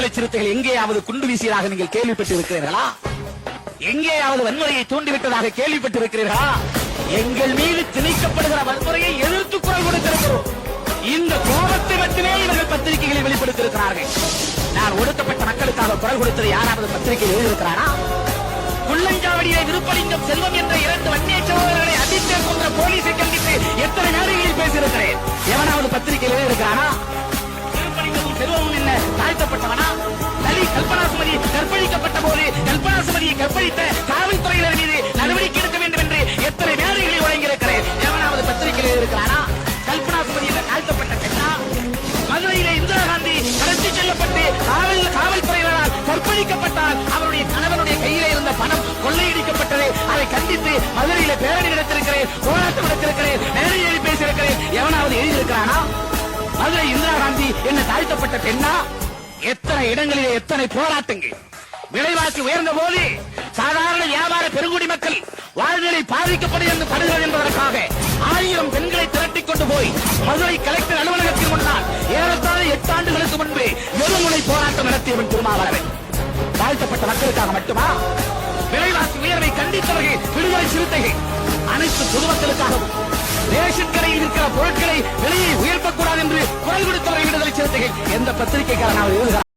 விடுதலை சிறுத்தைகள் எங்கேயாவது குண்டு வீசியதாக நீங்கள் கேள்விப்பட்டிருக்கிறீர்களா? எங்கேயாவது வன்முறையை தூண்டிவிட்டதாக கேள்விப்பட்டிருக்கிறீர்களா? எங்கள் மீது திணிக்கப்படுகிற வன்முறையை எதிர்த்து குரல் கொடுத்திருக்கிறோம். இந்த கோபத்தை மட்டுமே இவர்கள் பத்திரிகைகளை வெளிப்படுத்தியிருக்கிறார்கள். நான் ஒடுக்கப்பட்ட மக்களுக்காக குரல் கொடுத்தது யாராவது பத்திரிகையில் எழுதியிருக்கிறாரா? குள்ளஞ்சாவடியிலே விருப்பலிங்கம் செல்வம் என்ற இரண்டு வன்னிய சகோதரர்களை அடித்தே கொன்ற போலீஸை கண்டித்து எத்தனை நேரங்களில் பேசியிருக்கிறேன்? எவனாவது பத்திரிகையில் எழுதியிருக்கிறானா? சுமதியை காவல்துறையினர் மீது நடவடிக்கை எடுக்க வேண்டும் என்று எத்தனை மேடைகளில் வழங்கியிருக்கிறேன். எவனாவது பத்திரிகையில் இருக்கிறானா? கல்பனா சுமதி என்ற தாழ்த்தப்பட்ட பெண்ணா? மதுரையிலே இந்திரா காந்தி கடத்தி செல்லப்பட்டு காவல் காவல்துறையினரால் கற்பழிக்கப்பட்டால் அவருடைய கணவனுடைய கையிலே இருந்த பணம் கொள்ளையடிக்கப்பட்டது அதை கண்டித்து மதுரையில பேரணி நடத்திருக்கிறேன் போராட்டம் நடத்திருக்கிறேன் மேடையில் பேசியிருக்கிறேன். எவனாவது எழுதியிருக்கிறானா? மதுரை இந்திரா காந்தி என்ன தாழ்த்தப்பட்ட பெண்ணா? எத்தனை இடங்களிலே எத்தனை போராட்டங்கள்? விலைவாசி உயர்ந்த போது சாதாரண வியாபார பெருங்குடி மக்கள் வாழ்நிலை பாதிக்கப்படும் என்று படுகிறது என்பதற்காக ஆயிரம் பெண்களை திரட்டிக் கொண்டு போய் மதுரை கலெக்டர் அலுவலகத்தில் முன்னால் ஏறத்தாழ எட்டு ஆண்டுகளுக்கு முன்பு எதிர்முனை போராட்டம் நடத்தியவன் திருமாவளவன். தாழ்த்தப்பட்ட மக்களுக்காக மட்டுமா? விலைவாசி உயர்வை கண்டித்தவர்கள் விடுதலை சிறுத்தைகள் அனைத்து பொதுமக்களுக்காகவும் ரேஷன் கடையில் இருக்கிற பொருட்களை விலையை உயர்த்தக்கூடாது என்று குரல் கொடுத்தவர்கள் விடுதலை சிறுத்தைகள் எந்த பத்திரிகைக்காரனாவது எழுதுகிறார்.